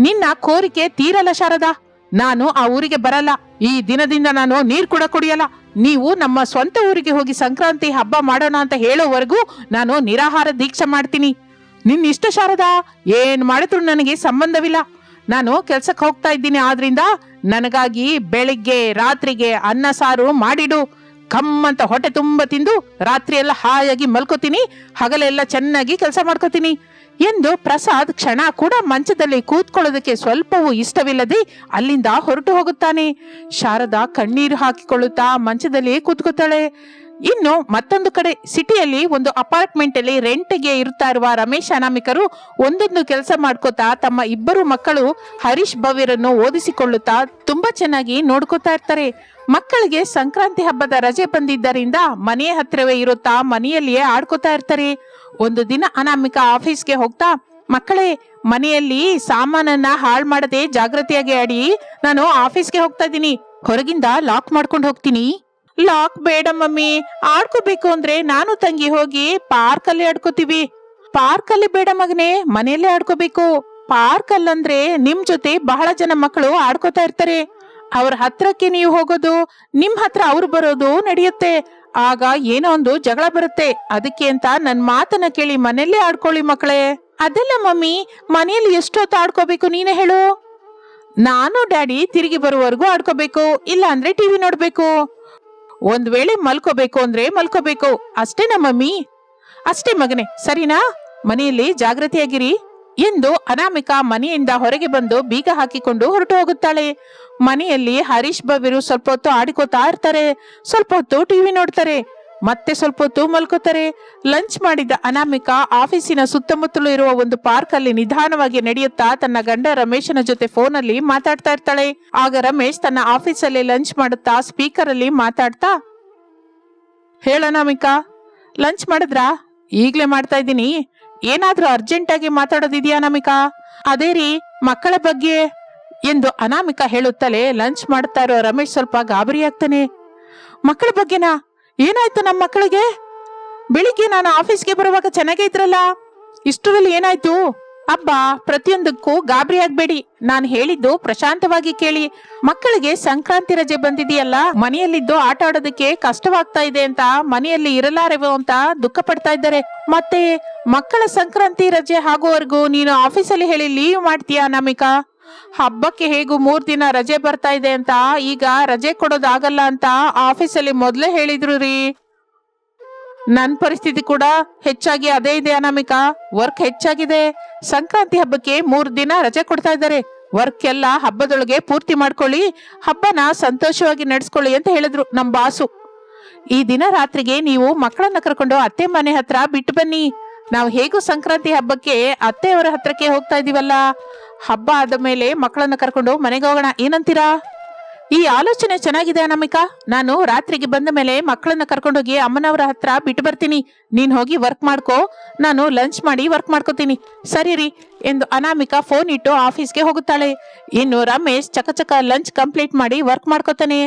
ನಿನ್ನ ಕೋರಿಕೆ ತೀರಲ್ಲ ಶಾರದಾ. ನಾನು ಆ ಊರಿಗೆ ಬರಲ್ಲ. ಈ ದಿನದಿಂದ ನಾನು ನೀರು ಕೂಡ ಕುಡಿಯಲ್ಲ. ನೀವು ನಮ್ಮ ಸ್ವಂತ ಊರಿಗೆ ಹೋಗಿ ಸಂಕ್ರಾಂತಿ ಹಬ್ಬ ಮಾಡೋಣ ಅಂತ ಹೇಳೋವರೆಗೂ ನಾನು ನಿರಾಹಾರ ದೀಕ್ಷೆ ಮಾಡ್ತೀನಿ. ನಿನ್ನ ಇಷ್ಟ ಶಾರದಾ? ಏನ್ ಮಾಡಿದ್ರು ನನಗೆ ಸಂಬಂಧವಿಲ್ಲ. ನಾನು ಕೆಲ್ಸಕ್ಕೆ ಹೋಗ್ತಾ ಇದ್ದೀನಿ, ಆದ್ರಿಂದ ನನಗಾಗಿ ಬೆಳಿಗ್ಗೆ ರಾತ್ರಿಗೆ ಅನ್ನ ಸಾರು ಮಾಡಿಡು. ಕಮ್ಮಂತ ಹೊಟ್ಟೆ ತುಂಬ ತಿಂದು ರಾತ್ರಿ ಎಲ್ಲ ಹಾಯಾಗಿ ಮಲ್ಕೋತೀನಿ ಹಗಲೆಲ್ಲ ಚೆನ್ನಾಗಿ ಕೆಲಸ ಮಾಡ್ಕೋತೀನಿ. ಎಂದು ಪ್ರಸಾದ್ ಕ್ಷಣ ಕೂಡ ಮಂಚದಲ್ಲಿ ಕೂತ್ಕೊಳ್ಳೋದಕ್ಕೆ ಸ್ವಲ್ಪವೂ ಇಷ್ಟವಿಲ್ಲದೆ ಅಲ್ಲಿಂದ ಹೊರಟು ಹೋಗುತ್ತಾನೆ. ಶಾರದಾ ಕಣ್ಣೀರು ಹಾಕಿಕೊಳ್ಳುತ್ತಾ ಮಂಚದಲ್ಲಿ ಕೂತ್ಕೋತಾಳೆ ಇನ್ನು ಮತ್ತೊಂದು ಕಡೆ ಸಿಟಿಯಲ್ಲಿ ಒಂದು ಅಪಾರ್ಟ್ಮೆಂಟ್ ಅಲ್ಲಿ ರೆಂಟ್ಗೆ ಇರುತ್ತಾ ಇರುವ ರಮೇಶ್ ಅನಾಮಿಕರು ಒಂದೊಂದು ಕೆಲಸ ಮಾಡ್ಕೋತಾ ತಮ್ಮ ಇಬ್ಬರು ಮಕ್ಕಳು ಹರೀಶ್ ಭವ್ಯರನ್ನು ಓದಿಸಿಕೊಳ್ಳುತ್ತಾ ತುಂಬಾ ಚೆನ್ನಾಗಿ ನೋಡ್ಕೋತಾ ಇರ್ತಾರೆ. ಮಕ್ಕಳಿಗೆ ಸಂಕ್ರಾಂತಿ ಹಬ್ಬದ ರಜೆ ಬಂದಿದ್ದರಿಂದ ಮನೆಯ ಹತ್ತಿರವೇ ಇರುತ್ತಾ ಮನೆಯಲ್ಲಿಯೇ ಆಡ್ಕೋತಾ ಇರ್ತಾರೆ. ಒಂದು ದಿನ ಅನಾಮಿಕ ಆಫೀಸ್ಗೆ ಹೋಗ್ತಾ, ಮಕ್ಕಳೇ, ಮನೆಯಲ್ಲಿ ಸಾಮಾನನ್ನ ಹಾಳು ಮಾಡದೆ ಜಾಗೃತಿಯಾಗಿ ಆಡಿ, ನಾನು ಆಫೀಸ್ಗೆ ಹೋಗ್ತಾ ಇದ್ದೀನಿ. ಹೊರಗಿಂದ ಲಾಕ್ ಮಾಡ್ಕೊಂಡು ಹೋಗ್ತೀನಿ. ಲಾಕ್ ಬೇಡ ಮಮ್ಮಿ. ಆಡ್ಕೋಬೇಕು ಅಂದ್ರೆ ನಾನು ತಂಗಿ ಹೋಗಿ ಪಾರ್ಕ್ ಅಲ್ಲಿ ಆಡ್ಕೋತೀವಿ. ಪಾರ್ಕ್ ಅಲ್ಲಿ ಬೇಡ ಮಗನೇ, ಮನೆಯಲ್ಲೇ ಆಡ್ಕೋಬೇಕು. ಪಾರ್ಕ್ ಅಲ್ಲಂದ್ರೆ ನಿಮ್ ಜೊತೆ ಬಹಳ ಜನ ಮಕ್ಕಳು ಆಡ್ಕೋತಾ ಇರ್ತಾರೆ. ಅವ್ರ ಹತ್ರಕ್ಕೆ ನೀವು ಹೋಗೋದು, ನಿಮ್ ಹತ್ರ ಅವ್ರು ಬರೋದು ನಡೆಯುತ್ತೆ. ಆಗ ಏನೋ ಒಂದು ಜಗಳ ಬರುತ್ತೆ. ಅದಕ್ಕೆ ಅಂತ ನನ್ ಮಾತನ್ನ ಕೇಳಿ ಮನೆಯಲ್ಲೇ ಆಡ್ಕೊಳ್ಳಿ ಮಕ್ಕಳೇ. ಅದೆಲ್ಲ ಮಮ್ಮಿ, ಮನೆಯಲ್ಲಿ ಎಷ್ಟೊತ್ತು ಆಡ್ಕೋಬೇಕು ನೀನೇ ಹೇಳು. ನಾನು, ಡ್ಯಾಡಿ ತಿರುಗಿ ಬರುವವರೆಗೂ ಆಡ್ಕೋಬೇಕು ಇಲ್ಲ ಅಂದ್ರೆ ಟಿವಿ ನೋಡ್ಬೇಕು. ಒಂದ್ ವೇಳೆ ಮಲ್ಕೋಬೇಕು ಅಂದ್ರೆ ಮಲ್ಕೋಬೇಕು. ಅಷ್ಟೇನಾ ಮಮ್ಮಿ. ಅಷ್ಟೇ ಮಗನೇ, ಸರಿನಾ? ಮನೆಯಲ್ಲಿ ಜಾಗೃತಿಯಾಗಿರಿ ಎಂದು ಅನಾಮಿಕಾ ಮನೆಯಿಂದ ಹೊರಗೆ ಬಂದು ಬೀಗ ಹಾಕಿಕೊಂಡು ಹೊರಟು ಹೋಗುತ್ತಾಳೆ. ಮನೆಯಲ್ಲಿ ಹರೀಶ್ ಬಾಬಿರು ಸ್ವಲ್ಪ ಹೊತ್ತು ಆಡಿಕೋತಾ ಇರ್ತಾರೆ, ಸ್ವಲ್ಪ ಹೊತ್ತು ಟಿವಿ ನೋಡ್ತಾರೆ. ಮತ್ತೆ ಸ್ವಲ್ಪ ಹೊತ್ತು ಮಲ್ಕೋತಾರೆ ಲಂಚ್ ಮಾಡಿದ ಅನಾಮಿಕಾ ಆಫೀಸಿನ ಸುತ್ತಮುತ್ತಲು ಇರುವ ಒಂದು ಪಾರ್ಕ್ ಅಲ್ಲಿ ನಿಧಾನವಾಗಿ ನಡೆಯುತ್ತಾ ತನ್ನ ಗಂಡ ರಮೇಶನ ಜೊತೆ ಫೋನ್ ಅಲ್ಲಿ ಮಾತಾಡ್ತಾ ಇರ್ತಾಳೆ. ಆಗ ರಮೇಶ್ ತನ್ನ ಆಫೀಸಲ್ಲಿ ಲಂಚ್ ಮಾಡುತ್ತಾ ಸ್ಪೀಕರ್ ಅಲ್ಲಿ ಮಾತಾಡ್ತಾ, ಹೇಳ ಅನಾಮಿಕಾ, ಲಂಚ್ ಮಾಡಿದ್ರಾ? ಈಗ್ಲೇ ಮಾಡ್ತಾ ಇದ್ದೀನಿ. ಏನಾದ್ರೂ ಅರ್ಜೆಂಟ್ ಆಗಿ ಮಾತಾಡೋದಿದ್ಯಾ ಅನಾಮಿಕಾ? ಅದೇ ರೀ, ಮಕ್ಕಳ ಬಗ್ಗೆ. ಎಂದು ಅನಾಮಿಕಾ ಹೇಳುತ್ತಲೇ ಲಂಚ್ ಮಾಡ್ತಾ ಇರೋ ರಮೇಶ್ ಸ್ವಲ್ಪ ಗಾಬರಿ ಆಗ್ತಾನೆ. ಮಕ್ಕಳ ಬಗ್ಗೆನಾ? ಏನಾಯ್ತು ನಮ್ಮ ಮಕ್ಕಳಿಗೆ? ಬೆಳಿಗ್ಗೆ ನಾನು ಆಫೀಸ್ಗೆ ಬರುವಾಗ ಚೆನ್ನಾಗೇ ಇದ್ರಲ್ಲ? ಇಷ್ಟರಲ್ಲಿ ಏನಾಯ್ತು? ಅಬ್ಬ, ಪ್ರತಿಯೊಂದಕ್ಕೂ ಗಾಬರಿ ಆಗ್ಬೇಡಿ. ನಾನು ಹೇಳಿದ್ದು ಪ್ರಶಾಂತವಾಗಿ ಕೇಳಿ. ಮಕ್ಕಳಿಗೆ ಸಂಕ್ರಾಂತಿ ರಜೆ ಬಂದಿದೆಯಲ್ಲ, ಮನೆಯಲ್ಲಿದ್ದು ಆಟ ಆಡೋದಕ್ಕೆ ಕಷ್ಟವಾಗ್ತಾ ಇದೆ ಅಂತ ಮನೆಯಲ್ಲಿ ಇರಲಾರೆವು ಅಂತ ದುಃಖ ಪಡ್ತಾ ಇದ್ದಾರೆ. ಮತ್ತೆ ಮಕ್ಕಳ ಸಂಕ್ರಾಂತಿ ರಜೆ ಆಗುವವರೆಗೂ ನೀನು ಆಫೀಸಲ್ಲಿ ಹೇಳಿ ಲೀವ್ ಮಾಡ್ತೀಯಾ ನಮಿಕಾ? ಹಬ್ಬಕ್ಕೆ ಹೇಗೂ ಮೂರ್ ದಿನ ರಜೆ ಬರ್ತಾ ಇದೆ ಅಂತ, ಈಗ ರಜೆ ಕೊಡೋದಾಗಲ್ಲ ಅಂತ ಆಫೀಸಲ್ಲಿ ಮೊದಲೇ ಹೇಳಿದ್ರು ರೀ. ನನ್ನ ಪರಿಸ್ಥಿತಿ ಕೂಡ ಹೆಚ್ಚಾಗಿ ಅದೇ ಇದೆ ಅನಾಮಿಕಾ. ವರ್ಕ್ ಹೆಚ್ಚಾಗಿದೆ. ಸಂಕ್ರಾಂತಿ ಹಬ್ಬಕ್ಕೆ ಮೂರ್ ದಿನ ರಜೆ ಕೊಡ್ತಾ ಇದ್ದಾರೆ. ವರ್ಕ್ ಎಲ್ಲ ಹಬ್ಬದೊಳಗೆ ಪೂರ್ತಿ ಮಾಡ್ಕೊಳ್ಳಿ. ಹಬ್ಬನ ಸಂತೋಷವಾಗಿ ನಡೆಸ್ಕೊಳ್ಳಿ ಅಂತ ಹೇಳಿದ್ರು ನಮ್ಮ ಬಾಸು. ಈ ದಿನ ರಾತ್ರಿಗೆ ನೀವು ಮಕ್ಕಳನ್ನ ಕರ್ಕೊಂಡು ಅತ್ತೆ ಮನೆ ಹತ್ರ ಬಿಟ್ಟು ಬನ್ನಿ. ನಾವು ಹೇಗೂ ಸಂಕ್ರಾಂತಿ ಹಬ್ಬಕ್ಕೆ ಅತ್ತೆಯವರ ಹತ್ರಕ್ಕೆ ಹೋಗ್ತಾ ಇದೀವಲ್ಲ? ಹಬ್ಬ ಆದ ಮೇಲೆ ಮಕ್ಕಳನ್ನ ಕರ್ಕೊಂಡು ಮನೆಗೆ ಹೋಗೋಣ. ಏನಂತೀರಾ? ಈ ಆಲೋಚನೆ ಚೆನ್ನಾಗಿದೆ ಅನಮಿಕಾ ನಾನು ರಾತ್ರಿಗೆ ಬಂದ ಮೇಲೆ ಮಕ್ಕಳನ್ನ ಕರ್ಕೊಂಡೋಗಿ ಅಮ್ಮನವರ ಹತ್ರ ಬಿಟ್ಟು ಬರ್ತೀನಿ. ನೀನ್ ಹೋಗಿ ವರ್ಕ್ ಮಾಡ್ಕೋ. ನಾನು ಲಂಚ್ ಮಾಡಿ ವರ್ಕ್ ಮಾಡ್ಕೋತೀನಿ. ಸರಿ ರೀ ಎಂದು ಅನಾಮಿಕಾ ಫೋನ್ ಇಟ್ಟು ಆಫೀಸ್ಗೆ ಹೋಗುತ್ತಾಳೆ. ಇನ್ನು ರಮೇಶ್ ಚಕಚಕ ಚಕ ಲಂಚ್ ಕಂಪ್ಲೀಟ್ ಮಾಡಿ ವರ್ಕ್ ಮಾಡ್ಕೋತಾನೆ.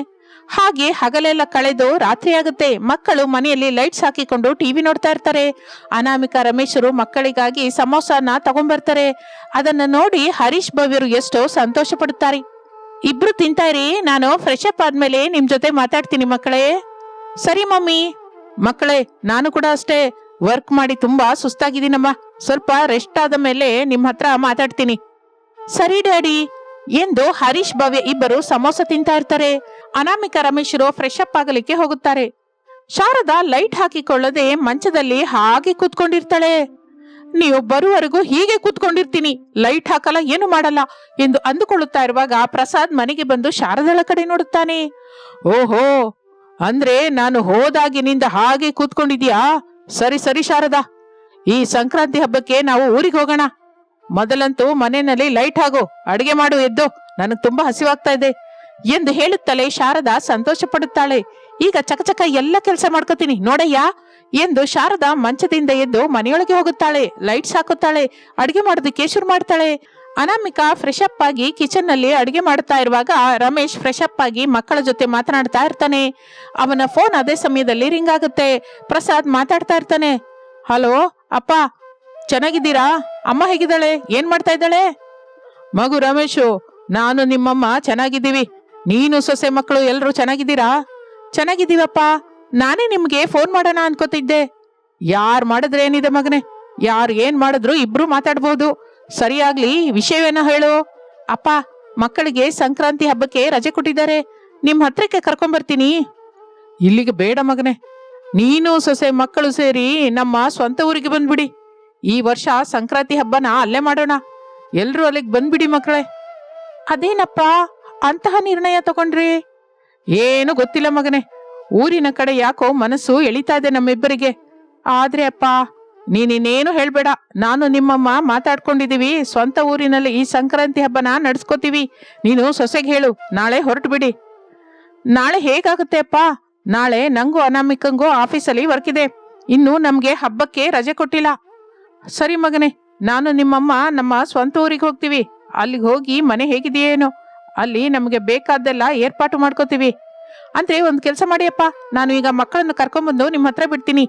ಹಾಗೆ ಹಗಲೆಲ್ಲ ಕಳೆದು ರಾತ್ರಿ ಆಗುತ್ತೆ ಮಕ್ಕಳು ಮನೆಯಲ್ಲಿ ಲೈಟ್ಸ್ ಹಾಕಿಕೊಂಡು ಟಿವಿ ನೋಡ್ತಾ ಇರ್ತಾರೆ. ಅನಾಮಿಕಾ ರಮೇಶರು ಮಕ್ಕಳಿಗಾಗಿ ಸಮೋಸನ ತಗೊಂಡ್ಬರ್ತಾರೆ. ಅದನ್ನ ನೋಡಿ ಹರೀಶ್ ಭವ್ಯರು ಎಷ್ಟೋ ಸಂತೋಷ ಪಡುತ್ತಾರೆ ಇಬ್ರು ತಿಂತಾ ಇರಿ, ನಾನು ಫ್ರೆಶ್ ಅಪ್ ಆದ್ಮೇಲೆ ನಿಮ್ ಜೊತೆ ಮಾತಾಡ್ತೀನಿ ಮಕ್ಕಳೇ. ಸರಿ ಮಮ್ಮಿ. ಮಕ್ಕಳೇ, ನಾನು ಕೂಡ ಅಷ್ಟೇ. ವರ್ಕ್ ಮಾಡಿ ತುಂಬಾ ಸುಸ್ತಾಗಿದ್ದೀನಮ್ಮ. ಸ್ವಲ್ಪ ರೆಸ್ಟ್ ಆದ ಮೇಲೆ ನಿಮ್ಮ ಹತ್ರ ಮಾತಾಡ್ತೀನಿ. ಸರಿ ಡ್ಯಾಡಿ. ಎಂದು ಹರೀಶ್ ಭವ್ಯ ಇಬ್ಬರು ಸಮೋಸ ತಿಂತಾ ಇರ್ತಾರೆ. ಅನಾಮಿಕಾ ರಮೇಶರು ಫ್ರೆಶ್ ಅಪ್ ಆಗಲಿಕ್ಕೆ ಹೋಗುತ್ತಾರೆ. ಶಾರದಾ ಲೈಟ್ ಹಾಕಿಕೊಳ್ಳದೆ ಮಂಚದಲ್ಲಿ ಹಾಗೆ ಕೂತ್ಕೊಂಡಿರ್ತಾಳೆ. ನೀವು ಬರುವವರೆಗೂ ಹೀಗೆ ಕೂತ್ಕೊಂಡಿರ್ತೀನಿ. ಲೈಟ್ ಹಾಕಲ್ಲ, ಏನು ಮಾಡಲ್ಲ ಎಂದು ಅಂದುಕೊಳ್ಳುತ್ತಾ ಇರುವಾಗ ಪ್ರಸಾದ್ ಮನೆಗೆ ಬಂದು ಶಾರದಳ ಕಡೆ ನೋಡುತ್ತಾನೆ. ಓಹೋ, ಅಂದ್ರೆ ನಾನು ಹೋದಾಗಿನಿಂದ ಹಾಗೆ ಕೂತ್ಕೊಂಡಿದ್ಯಾ ಸರಿ ಸರಿ ಶಾರದಾ. ಈ ಸಂಕ್ರಾಂತಿ ಹಬ್ಬಕ್ಕೆ ನಾವು ಊರಿಗೆ ಹೋಗೋಣ. ಮೊದಲಂತೂ ಮನೆಯಲ್ಲಿ ಲೈಟ್ ಹಾಗು ಅಡಿಗೆ ಮಾಡು ಎದ್ದು ನನಗೆ ತುಂಬಾ ಹಸಿವಾಗ್ತಾ ಇದೆ ಎಂದು ಹೇಳುತ್ತಲೇ ಶಾರದಾ ಸಂತೋಷ ಪಡುತ್ತಾಳೆ ಈಗ ಚಕಚಕ ಎಲ್ಲ ಕೆಲಸ ಮಾಡ್ಕೋತೀನಿ, ನೋಡಯ್ಯ? ಎಂದು ಶಾರದಾ ಮಂಚದಿಂದ ಎದ್ದು ಮನೆಯೊಳಗೆ ಹೋಗುತ್ತಾಳೆ. ಲೈಟ್ಸ್ ಹಾಕುತ್ತಾಳೆ ಅಡಿಗೆ ಮಾಡೋದಕ್ಕೆ ಶುರು ಮಾಡ್ತಾಳೆ. ಅನಾಮಿಕಾ ಫ್ರೆಶ್ ಅಪ್ ಆಗಿ ಕಿಚನ್ನಲ್ಲಿ ಅಡಿಗೆ ಮಾಡ್ತಾ ಇರುವಾಗ ರಮೇಶ್ ಫ್ರೆಶ್ ಅಪ್ ಆಗಿ ಮಕ್ಕಳ ಜೊತೆ ಮಾತನಾಡ್ತಾ ಇರ್ತಾನೆ. ಅವನ ಫೋನ್ ಅದೇ ಸಮಯದಲ್ಲಿ ರಿಂಗ್ ಆಗುತ್ತೆ. ಪ್ರಸಾದ್ ಮಾತಾಡ್ತಾ ಇರ್ತಾನೆ. ಹಲೋ ಅಪ್ಪ, ಚೆನ್ನಾಗಿದ್ದೀರಾ? ಅಮ್ಮ ಹೇಗಿದ್ದಾಳೆ? ಏನ್ ಮಾಡ್ತಾ ಇದ್ದಾಳೆ? ಮಗು ರಮೇಶು, ನಾನು ನಿಮ್ಮಮ್ಮ ಚೆನ್ನಾಗಿದ್ದೀವಿ. ನೀನು ಸೊಸೆ ಮಕ್ಕಳು ಎಲ್ಲರೂ ಚೆನ್ನಾಗಿದ್ದೀರಾ? ಚೆನ್ನಾಗಿದ್ದೀವಪ್ಪ. ನಾನೇ ನಿಮ್ಗೆ ಫೋನ್ ಮಾಡೋಣ ಅನ್ಕೋತಿದ್ದೆ. ಯಾರ್ ಮಾಡಿದ್ರೆ ಏನಿದೆ ಮಗನೆ? ಯಾರು ಏನ್ ಮಾಡಿದ್ರು ಇಬ್ರು ಮಾತಾಡ್ಬೋದು. ಸರಿಯಾಗ್ಲಿ, ವಿಷಯವೇನೋ ಹೇಳು? ಅಪ್ಪ, ಮಕ್ಕಳಿಗೆ ಸಂಕ್ರಾಂತಿ ಹಬ್ಬಕ್ಕೆ ರಜೆ ಕೊಟ್ಟಿದ್ದಾರೆ. ನಿಮ್ ಹತ್ರಕ್ಕೆ ಕರ್ಕೊಂಬರ್ತೀನಿ. ಇಲ್ಲಿಗೆ ಬೇಡ ಮಗನೆ. ನೀನು ಸೊಸೆ ಮಕ್ಕಳು ಸೇರಿ ನಮ್ಮ ಸ್ವಂತ ಊರಿಗೆ ಬಂದ್ಬಿಡಿ. ಈ ವರ್ಷ ಸಂಕ್ರಾಂತಿ ಹಬ್ಬನ ಅಲ್ಲೇ ಮಾಡೋಣ. ಎಲ್ರೂ ಅಲ್ಲಿಗೆ ಬಂದ್ಬಿಡಿ ಮಕ್ಕಳೇ. ಅದೇನಪ್ಪ? ಅಂತಹ ನಿರ್ಣಯ ತಗೊಂಡ್ರಿ? ಏನು ಗೊತ್ತಿಲ್ಲ ಮಗನೇ. ಊರಿನ ಕಡೆ ಯಾಕೋ ಮನಸ್ಸು ಎಳಿತಾ ಇದೆ ನಮ್ಮಿಬ್ಬರಿಗೆ. ಆದ್ರೆ ಅಪ್ಪ, ನೀನಿನ್ನೇನು ಹೇಳ್ಬೇಡ. ನಾನು ನಿಮ್ಮಮ್ಮ ಮಾತಾಡ್ಕೊಂಡಿದೀವಿ. ಸ್ವಂತ ಊರಿನಲ್ಲಿ ಈ ಸಂಕ್ರಾಂತಿ ಹಬ್ಬನ ನಡ್ಸ್ಕೋತೀವಿ. ನೀನು ಸೊಸೆಗೆ ಹೇಳು. ನಾಳೆ ಹೊರಟು ಬಿಡಿ ನಾಳೆ ಹೇಗಾಗುತ್ತೆ ಅಪ್ಪ? ನಾಳೆ ನಂಗೂ ಅನಾಮಿಕಂಗೂ ಆಫೀಸಲ್ಲಿ ವರ್ಕ್ ಇದೆ. ಇನ್ನು ನಮ್ಗೆ ಹಬ್ಬಕ್ಕೆ ರಜೆ ಕೊಟ್ಟಿಲ್ಲ. ಸರಿ ಮಗನೇ, ನಾನು ನಿಮ್ಮಮ್ಮ ನಮ್ಮ ಸ್ವಂತ ಊರಿಗೆ ಹೋಗ್ತೀವಿ. ಅಲ್ಲಿಗೆ ಹೋಗಿ ಮನೆ ಹೇಗಿದೆಯೇನೋ. ಅಲ್ಲಿ ನಮಗೆ ಬೇಕಾದ್ದೆಲ್ಲ ಏರ್ಪಾಟು ಮಾಡ್ಕೋತೀವಿ. ಅಂದ್ರೆ ಒಂದು ಕೆಲಸ ಮಾಡಿಯಪ್ಪ, ನಾನು ಈಗ ಮಕ್ಕಳನ್ನು ಕರ್ಕೊಂಬಂದು ನಿಮ್ಮ ಹತ್ರ ಬಿಡ್ತೀನಿ.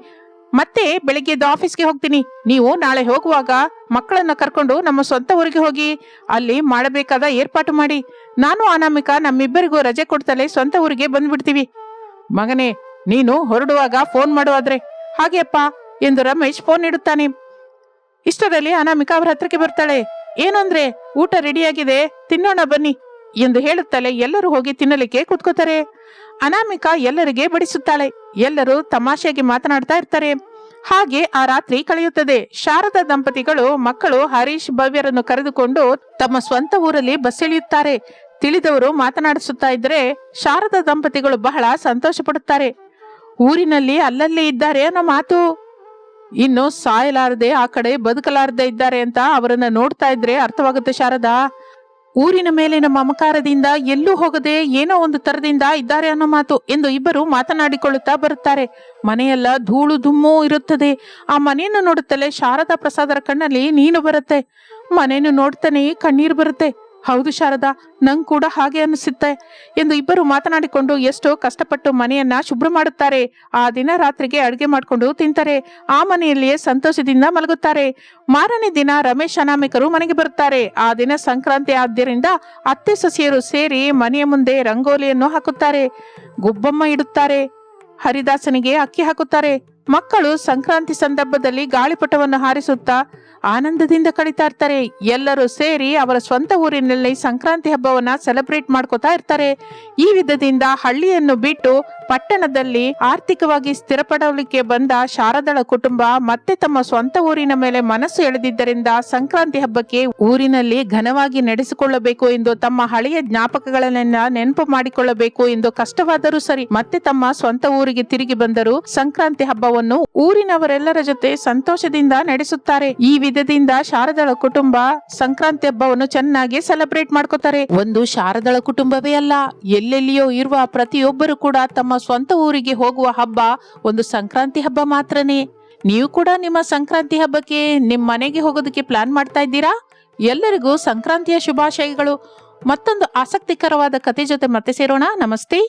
ಮತ್ತೆ ಬೆಳಿಗ್ಗೆ ಎದ್ದು ಆಫೀಸ್ಗೆ ಹೋಗ್ತೀನಿ. ನೀವು ನಾಳೆ ಹೋಗುವಾಗ ಮಕ್ಕಳನ್ನ ಕರ್ಕೊಂಡು ನಮ್ಮ ಸ್ವಂತ ಊರಿಗೆ ಹೋಗಿ, ಅಲ್ಲಿ ಮಾಡಬೇಕಾದ ಏರ್ಪಾಟು ಮಾಡಿ. ನಾನು ಅನಾಮಿಕ ನಮ್ಮಿಬ್ಬರಿಗೂ ರಜೆ ಕೊಡ್ತಲೇ ಸ್ವಂತ ಊರಿಗೆ ಬಂದ್ಬಿಡ್ತೀವಿ. ಮಗನೇ, ನೀನು ಹೊರಡುವಾಗ ಫೋನ್ ಮಾಡುವಾದ್ರೆ ಹಾಗೆಯಪ್ಪ ಎಂದು ರಮೇಶ್ ಫೋನ್ ಇಡುತ್ತಾನೆ. ಇಷ್ಟರಲ್ಲಿ ಅನಾಮಿಕ ಅವರ ಹತ್ರಕ್ಕೆ ಬರ್ತಾಳೆ. ಏನಂದ್ರೆ ಊಟ ರೆಡಿಯಾಗಿದೆ, ತಿನ್ನೋಣ ಬನ್ನಿ ಎಂದು ಹೇಳುತ್ತಲೇ ಎಲ್ಲರೂ ಹೋಗಿ ತಿನ್ನಲಿಕ್ಕೆ ಕೂತ್ಕೋತಾರೆ. ಅನಾಮಿಕ ಎಲ್ಲರಿಗೆ ಬಡಿಸುತ್ತಾಳೆ. ಎಲ್ಲರೂ ತಮಾಷೆಗೆ ಮಾತನಾಡ್ತಾ ಇರ್ತಾರೆ. ಹಾಗೆ ಆ ರಾತ್ರಿ ಕಳೆಯುತ್ತದೆ. ಶಾರದಾ ದಂಪತಿಗಳು, ಮಕ್ಕಳು ಹರೀಶ್ ಭವ್ಯರನ್ನು ಕರೆದುಕೊಂಡು ತಮ್ಮ ಸ್ವಂತ ಊರಲ್ಲಿ ಬಸ್ ಇಳಿಯುತ್ತಾರೆ ತಿಳಿದವರು ಮಾತನಾಡಿಸುತ್ತಾ ಇದ್ರೆ ಶಾರದಾ ದಂಪತಿಗಳು ಬಹಳ ಸಂತೋಷ ಪಡುತ್ತಾರೆ ಊರಿನಲ್ಲಿ ಅಲ್ಲಲ್ಲಿ ಇದ್ದಾರೆ ಅನ್ನೋ ಮಾತು. ಇನ್ನು ಸಾಯಲಾರದೆ ಆ ಕಡೆ ಬದುಕಲಾರದೆ ಇದ್ದಾರೆ ಅಂತ ಅವರನ್ನ ನೋಡ್ತಾ ಇದ್ರೆ ಅರ್ಥವಾಗುತ್ತೆ ಶಾರದಾ. ಊರಿನ ಮೇಲಿನ ಮಮಕಾರದಿಂದ ಎಲ್ಲೂ ಹೋಗದೆ ಏನೋ ಒಂದು ತರದಿಂದ ಇದ್ದಾರೆ ಅನ್ನೋ ಮಾತು ಎಂದು ಇಬ್ಬರು ಮಾತನಾಡಿಕೊಳ್ಳುತ್ತಾ ಬರುತ್ತಾರೆ. ಮನೆಯೆಲ್ಲ ಧೂಳು ದುಮ್ಮು ಇರುತ್ತದೆ. ಆ ಮನೆಯನ್ನು ನೋಡುತ್ತಲೇ ಶಾರದಾ ಪ್ರಸಾದರ ಕಣ್ಣಲ್ಲಿ ನೀನು ಬರುತ್ತೆ. ಮನೆಯನ್ನು ನೋಡ್ತಾನೆ ಕಣ್ಣೀರು ಬರುತ್ತೆ. ಹೌದು ಶಾರದಾ, ನಂಗ್ ಕೂಡ ಹಾಗೆ ಅನಿಸುತ್ತೆ. ಎಂದು ಇಬ್ಬರು ಮಾತನಾಡಿಕೊಂಡು ಎಷ್ಟೋ ಕಷ್ಟಪಟ್ಟು ಮನೆಯನ್ನ ಶುಭ್ರ ಮಾಡುತ್ತಾರೆ. ಆ ದಿನ ರಾತ್ರಿಗೆ ಅಡುಗೆ ಮಾಡಿಕೊಂಡು ತಿಂತಾರೆ. ಆ ಮನೆಯಲ್ಲಿಯೇ ಸಂತೋಷದಿಂದ ಮಲಗುತ್ತಾರೆ. ಮಾರನೇ ದಿನ ರಮೇಶ್ ಅನಾಮಿಕರು ಮನೆಗೆ ಬರುತ್ತಾರೆ. ಆ ದಿನ ಸಂಕ್ರಾಂತಿ ಆದ್ದರಿಂದ ಅತ್ತೆ ಸೊಸೆಯರು ಸೇರಿ ಮನೆಯ ಮುಂದೆ ರಂಗೋಲಿಯನ್ನು ಹಾಕುತ್ತಾರೆ. ಗುಬ್ಬಮ್ಮ ಇಡುತ್ತಾರೆ. ಹರಿದಾಸನಿಗೆ ಅಕ್ಕಿ ಹಾಕುತ್ತಾರೆ. ಮಕ್ಕಳು ಸಂಕ್ರಾಂತಿ ಸಂದರ್ಭದಲ್ಲಿ ಗಾಳಿಪಟವನ್ನು ಹಾರಿಸುತ್ತಾ ಆನಂದದಿಂದ ಕಳೀತಾ ಇರ್ತಾರೆ ಎಲ್ಲರೂ ಸೇರಿ ಅವರ ಸ್ವಂತ ಊರಿನಲ್ಲಿ ಸಂಕ್ರಾಂತಿ ಹಬ್ಬವನ್ನ ಸೆಲೆಬ್ರೇಟ್ ಮಾಡ್ಕೋತಾ ಇರ್ತಾರೆ. ಈ ವಿಧದಿಂದ ಹಳ್ಳಿಯನ್ನು ಬಿಟ್ಟು ಪಟ್ಟಣದಲ್ಲಿ ಆರ್ಥಿಕವಾಗಿ ಸ್ಥಿರಪಡಲಿಕ್ಕೆ ಬಂದ ಶಾರದಳ ಕುಟುಂಬ ಮತ್ತೆ ತಮ್ಮ ಸ್ವಂತ ಊರಿನ ಮೇಲೆ ಮನಸ್ಸು ಎಳೆದಿದ್ದರಿಂದ ಸಂಕ್ರಾಂತಿ ಹಬ್ಬಕ್ಕೆ ಊರಿನಲ್ಲಿ ಘನವಾಗಿ ನಡೆಸಿಕೊಳ್ಳಬೇಕು ಎಂದು ತಮ್ಮ ಹಳೆಯ ಜ್ಞಾಪಕಗಳನ್ನೆಲ್ಲ ನೆನಪು ಮಾಡಿಕೊಳ್ಳಬೇಕು ಎಂದು ಕಷ್ಟವಾದರೂ ಸರಿ ಮತ್ತೆ ತಮ್ಮ ಸ್ವಂತ ಊರಿಗೆ ತಿರುಗಿ ಬಂದರು ಸಂಕ್ರಾಂತಿ ಹಬ್ಬವನ್ನು ಊರಿನವರೆಲ್ಲರ ಜೊತೆ ಸಂತೋಷದಿಂದ ನಡೆಸುತ್ತಾರೆ. ಈ ವಿಧದಿಂದ ಶಾರದಳ ಕುಟುಂಬ ಸಂಕ್ರಾಂತಿ ಹಬ್ಬವನ್ನು ಚೆನ್ನಾಗಿ ಸೆಲೆಬ್ರೇಟ್ ಮಾಡ್ಕೋತಾರೆ. ಒಂದು ಶಾರದಳ ಕುಟುಂಬವೇ ಅಲ್ಲ, ಎಲ್ಲೆಲ್ಲಿಯೋ ಇರುವ ಪ್ರತಿಯೊಬ್ಬರು ಕೂಡ ತಮ್ಮ ಸ್ವಂತ ಊರಿಗೆ ಹೋಗುವ ಹಬ್ಬ ಒಂದು ಸಂಕ್ರಾಂತಿ ಹಬ್ಬ ಮಾತ್ರನೇ. ನೀವು ಕೂಡ ನಿಮ್ಮ ಸಂಕ್ರಾಂತಿ ಹಬ್ಬಕ್ಕೆ ನಿಮ್ಮ ಮನೆಗೆ ಹೋಗೋದಕ್ಕೆ ಪ್ಲಾನ್ ಮಾಡ್ತಾ ಇದ್ದೀರಾ? ಎಲ್ಲರಿಗೂ ಸಂಕ್ರಾಂತಿಯ ಶುಭಾಶಯಗಳು. ಮತ್ತೊಂದು ಆಸಕ್ತಿಕರವಾದ ಕತೆ ಜೊತೆ ಮತ್ತೆ ಸೇರೋಣ. ನಮಸ್ತೆ.